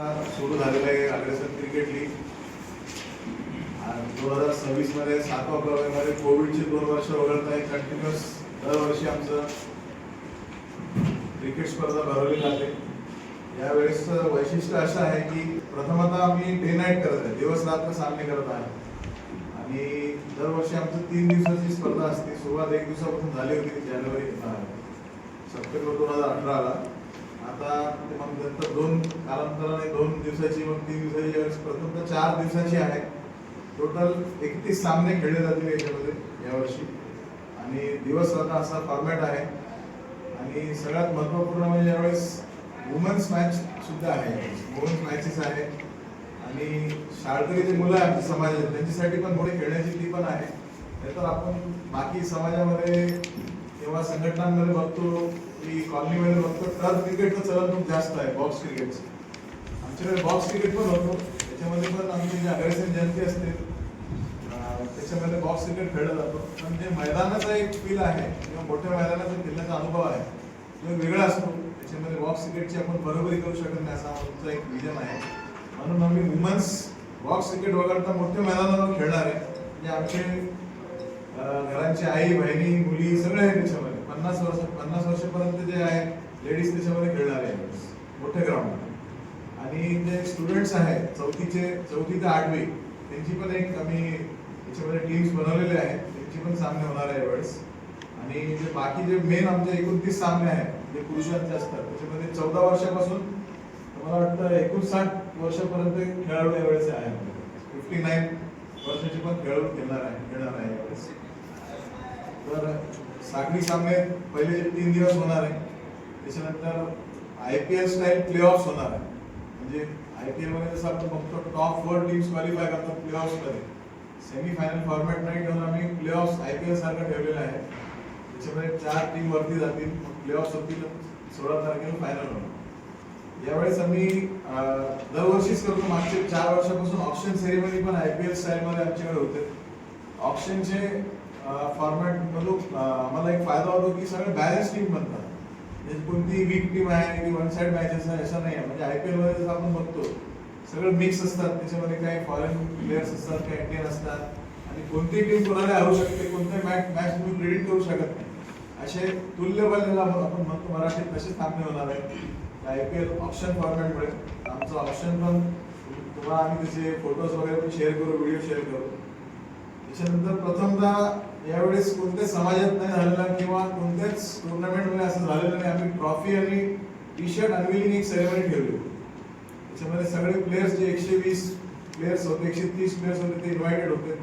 सुरू झालेलं आहे अग्रेसर क्रिकेट लीग. दोन हजार सव्वीसमध्ये सातवा मध्ये कोविडचे दोन वर्ष वगळत आहे कंटिन्युअस दरवर्षी आमचं क्रिकेट स्पर्धा भरवली जाते. यावेळेस वैशिष्ट्य असं आहे की प्रथमतः आम्ही डे नाईट करत आहे दिवस रात्र सामने करत आहे. आणि दरवर्षी आमचं तीन दिवसाची स्पर्धा असते सुरुवात एक दिवसापासून झाली होती जानेवारी सप्टेंबर दोन हजार अठराला. आता ते मग नंतर दोन कालांतराने दोन दिवसाची मग तीन दिवसाची यावेळेस प्रथम तर चार दिवसाची आहे. टोटल एकतीस सामने खेळले जातील याच्यामध्ये यावर्षी आणि दिवस रात्र असा फॉर्मॅट आहे. आणि सगळ्यात महत्त्वपूर्ण म्हणजे यावेळेस वुमन्स मॅच सुद्धा आहे. वुमन्स मॅचेस आहे. आणि शाळकरी जे मुलं आहे समाजात त्यांच्यासाठी पण थोडी खेळण्याची ती पण आहे. नाहीतर आपण बाकी समाजामध्ये तेव्हा संघटनांमध्ये बघतो की कॉलनीमध्ये बघतो टर्फ क्रिकेटचं चलन खूप जास्त आहे बॉक्स क्रिकेटचं आमच्याकडे बॉक्स क्रिकेट पण होतो. त्याच्यामध्ये पण आमची जी अग्रेसन जयंती असते त्याच्यामध्ये बॉक्स क्रिकेट खेळला जातो. पण जे मैदानाचा एक फील आहे किंवा मोठ्या मैदानाचा खेळण्याचा अनुभव आहे तो वेगळा असतो. त्याच्यामध्ये बॉक्स क्रिकेटची आपण बरोबरी करू शकत नाही असा आमचा एक विजन आहे. म्हणून आम्ही वुमन्स बॉक्स क्रिकेट वगळता मोठ्या मैदानावर खेळणार आहे. म्हणजे आमचे घरांची आई बहिणी मुली सगळे आहेत त्याच्यामध्ये. पन्नास वर्ष पन्नास वर्षापर्यंत जे आहे लेडीज त्याच्यामध्ये खेळणार आहे मोठ्या ग्राउंड आणि जे स्टुडंट्स आहेत चौथीचे चौथी ते आठवी त्यांची पण एक आम्ही त्याच्यामध्ये टीम्स बनवलेले आहेत. त्यांची पण सामने होणार आहे यावेळेस. आणि जे बाकी जे मेन आमचे एकोणतीस सामने आहेत जे पुरुषांचे असतात त्याच्यामध्ये चौदा वर्षापासून मला वाटतं एकोणसाठ वर्षापर्यंत खेळाडू यावेळेस आहे फिफ्टी नाईन वर्षाची पण खेळाडू खेळणार आहे खेळणार आहे. तर सागरी सामने पहिले तीन दिवस होणार आहे. त्याच्यानंतर I P L style play off होणार आहे. म्हणजे आय पी एलमध्ये जसं आपण बघतो टॉप फोर टीम्स क्वालिफाय करतात प्ले ऑफमध्ये सेमीफायनल सेमी फायनल फॉर्मॅट नाही ठेवून आम्ही play off I P L सारखं ठेवलेलं आहे. त्याच्यामध्ये चार टीम वरती जातील. प्ले ऑफ होतील सोळा तारखेला फायनल होणार. यावेळेस आम्ही दरवर्षीच करतो. मागचे चार वर्षापासून ऑप्शन सेरेमनी पण आय पी एल स्टाईलमध्ये आमच्याकडे होते. ऑप्शनचे फॉर्मॅट मधून आम्हाला एक फायदा होतो की सगळे बॅलन्स टीम बनतात. म्हणजे कोणती वीक टीम आहे की वन साईड मॅचेस आहे असं नाही आहे. म्हणजे आय पी एलमध्ये जसं आपण बघतो सगळं मिक्स असतात. त्याच्यामध्ये काही फॉरेन प्लेयर्स असतात काही इंडियन असतात. आणि कोणती टीम कोणाला हरू शकते कोणत्या मॅच मॅच तुम्ही प्रेडिक्ट करू शकत नाही. असे तुल्यबल आपण म्हणतो मराठीत तसेच सामने होणार आहे आय पी एल ऑप्शन फॉर्मॅटमुळे आमचं ऑप्शन पण तुम्हाला आम्ही त्याचे फोटोज वगैरे पण शेअर करू व्हिडिओ शेअर करू. त्याच्यानंतर प्रथमतः यावेळेस कोणत्याच समाजात नाही झालेला किंवा कोणत्याच टुर्नामेंटमध्ये असं झालेलं नाही आम्ही ट्रॉफी आणि टी शर्ट अनविलिंग एक सेरेमनी ठेवली. त्याच्यामध्ये सगळे प्लेयर्स जे एकशे वीस प्लेयर्स होते एकशे तीस प्लेयर्स होते ते इन्व्हायटेड होते.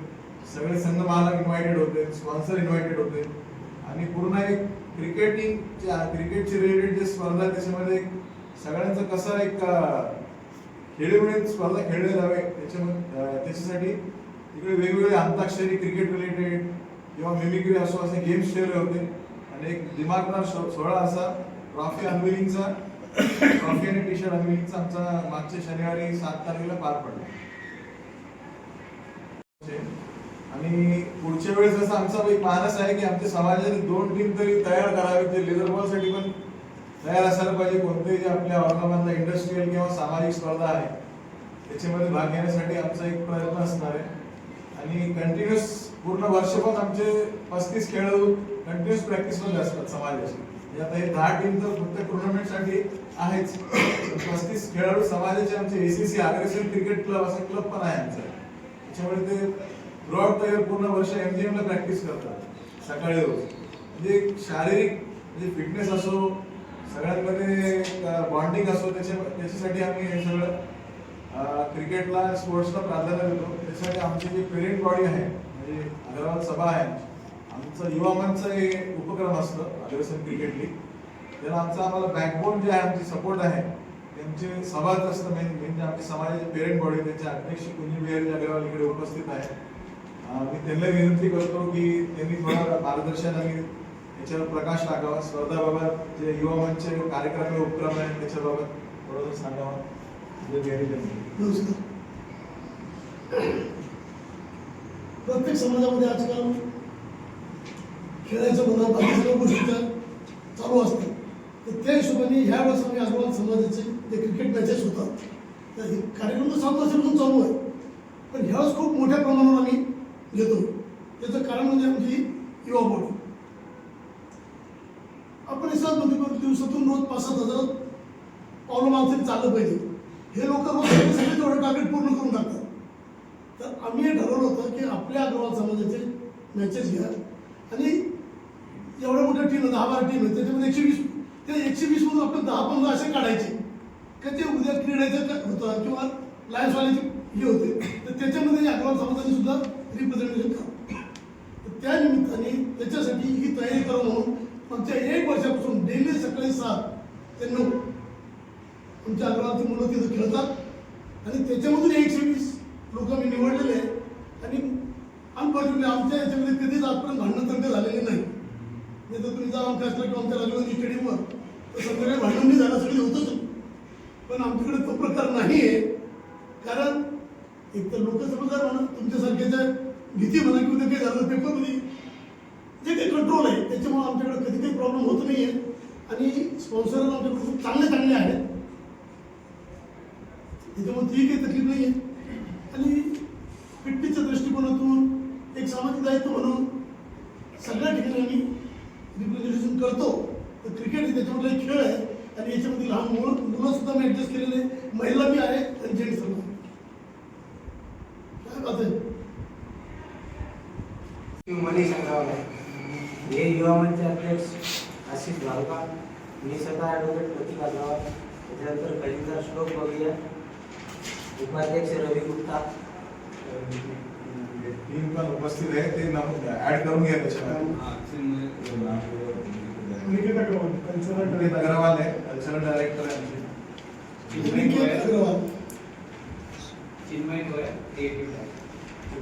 सगळे संघ मालक इन्व्हायटेड होते स्पॉन्सर इन्व्हायटेड होते. आणि पूर्ण एक क्रिकेटिंग क्रिकेटचे रिलेटेड जे स्पर्धा त्याच्यामध्ये एक सगळ्यांचं कसं एक खेळीमुळे स्पर्धा खेळले जावे त्याच्यामध्ये त्याच्यासाठी तिकडे वेगवेगळे अंताक्षरी क्रिकेट रिलेटेड किंवा मिमिक्री असो असे गेम्स ठेवले होते. आणि एक दिमागदार सोहळा असा ट्रॉफी अनविलिंगचा ट्रॉफी आणि टी शर्ट अनविलिंगचा आमचा मागच्या शनिवारी सात तारखेला पार पडला. आणि पुढच्या वेळेस असं आमचा एक मानस आहे की आमच्या समाजाने दोन टीम तरी तयार करावे ते लेदर बॉलसाठी पण तयार असायला पाहिजे कोणतेही जे आपल्या औरंगाबादला इंडस्ट्रीयल किंवा सामाजिक स्पर्धा आहे त्याच्यामध्ये भाग घेण्यासाठी आमचा एक प्रयत्न असणार आहे. आणि कंटिन्युअस पूर्ण वर्ष पण आमचे पस्तीस खेळाडू कंटिन्युअस प्रॅक्टिसमध्ये असतात समाजाची. म्हणजे आता हे दहा टीम तर फक्त टुर्नामेंटसाठी आहेच. पस्तीस खेळाडू समाजाचे आमचे एसीसी अग्रेसन क्रिकेट क्लब असा क्लब पण आहे आमचा. त्याच्यामुळे ते थ्रूआउट द पूर्ण वर्ष एम जी एमला प्रॅक्टिस करतात सकाळी रोज. म्हणजे शारीरिक म्हणजे फिटनेस असो सगळ्यांमध्ये बॉन्डिंग असो त्याच्या त्याच्यासाठी आम्ही हे सगळं क्रिकेटला स्पोर्ट्सला प्राधान्य देतो. त्यासाठी आमची जी पेरेंट बॉडी आहे म्हणजे अग्रवाल सभा आहे आमचं युवा मंच हे उपक्रम असतं अग्रसन क्रिकेट लीग त्याला आमचा आम्हाला बॅकबोन जे आहे आमची सपोर्ट आहे त्यांचे सभाच असतं मेन म्हणजे आमची समाजाची पेरेंट बॉडी त्यांचे अध्यक्ष कुंजीबिहारी अग्रवाल इकडे उपस्थित आहे. मी त्यांना विनंती करतो की त्यांनी थोडा मार्गदर्शन आणि याच्यावर प्रकाश टाकावा. स्पर्धाबाबत जे युवा मंच कार्यक्रम उपक्रम आहे त्याच्याबाबत थोडं सांगावं. नमस्कार. प्रत्येक समाजामध्ये आजकाल खेळायचं म्हणा बाकीच्या गोष्टी चालू असतात तर त्या हिशोबाने ह्या वेळेस आम्ही अग्रवाल समाजाचे जे क्रिकेट मॅचेस होतात तर हे कार्यक्रम तर सात वर्षापासून चालू आहे. पण ह्यावेळेस खूप मोठ्या प्रमाणावर आम्ही घेतो. त्याचं कारण म्हणजे आमची युवा बॉडी दिवसात दिवसातून रोज पाच सात हजार पावलं माणसं चाललं पाहिजे. हे लोक रोज सगळे टार्गेट पूर्ण करून टाकतात. तर आम्ही हे ठरवलं होतं की आपल्या अग्रवाल समाजाचे मॅचेस घ्या. आणि एवढ्या मोठ्या टीम दहा बारा टीम आहे त्याच्यामध्ये एकशे वीस ते एकशे वीस मधून आपण दहा पंधरा असे काढायचे. का ते उद्या क्रीडायचं होतं किंवा लायन्सवाल्याचे हे होते तर त्याच्यामध्ये अग्रवाल समाजाने सुद्धा रिप्रेझेंटेशन करावं तर त्या निमित्ताने त्याच्यासाठी ही तयारी करा म्हणून मागच्या एक वर्षापासून डेली सकाळी सात ते नऊ तुमच्या अग्रवालची मुलं तिथं खेळतात. आणि त्याच्यामधून एकशे वीस लोक मी निवडलेले आहेत. आणि अनफॉर्च्युनेटली आमच्या याच्यामध्ये कधीच आजपर्यंत भांडण तंटे झालेले नाही. नाही तर तुम्ही जर आमच्या असलं किंवा आमच्या राजीव स्टेडियमवर तर संध्याकाळी भांडण नाही झालं सगळी होतच. पण आमच्याकडे तो प्रकार नाही आहे. कारण एक तर लोक समजणार म्हणा तुमच्यासारख्याच्या भीती म्हणा किंवा ते काही झालं पेपरमध्ये ते काही कंट्रोल आहे. त्याच्यामुळे आमच्याकडे कधी काही प्रॉब्लेम होत नाही आहे आणि स्पॉन्सर आमच्याकडे खूप चांगले चांगले आहेत. त्याच्यामुळे ती काही तकलीफ नाही आहे आणि फिटनेसच्या दृष्टिकोनातून एक सामाजिक दायित्व म्हणून सगळ्या ठिकाणी आम्ही रिप्रेझेंटेशन करतो. तर क्रिकेट हे त्याच्यामधला एक खेळ आहे. आणि याच्यामध्ये लहान मुलं मुलं सुद्धा मी ऍडजस्ट केलेले महिला बी आहे आणि जेंट्स पण काय बात आहे? मनीष अग्रवाल आहे हे युवा मंच अध्यक्ष आशिष भालका मी स्वतः ॲडव्होकेट प्रतीक अग्रवाल त्याच्यानंतर खजिनदार श्लोक बगिया उपाध्यक्ष रवी गुप्ता. टीम पण उपस्थित आहे ते ऍड करून घ्या त्याच्यामध्ये. अग्रवाल आहे कल्चरल डायरेक्टर आहे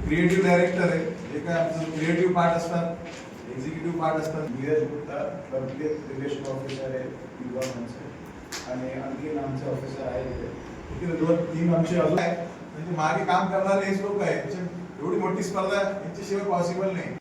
क्रिएटिव्ह डायरेक्टर आहे जे काय आमचं क्रिएटिव्ह पार्ट असतात एक्झिक्युटिव्ह पार्ट असतात नीरज गुप्ता प्रत्येक रिलेशन ऑफिसर आहे युवा आणि आणखी आमचे ऑफिसर आहे तिथे दोन तीन आमचे अजून आहेत म्हणजे मागे काम करणारे हेच लोक आहेत एवढी मोठी स्पर्धा यांच्याशिवाय पॉसिबल नाही।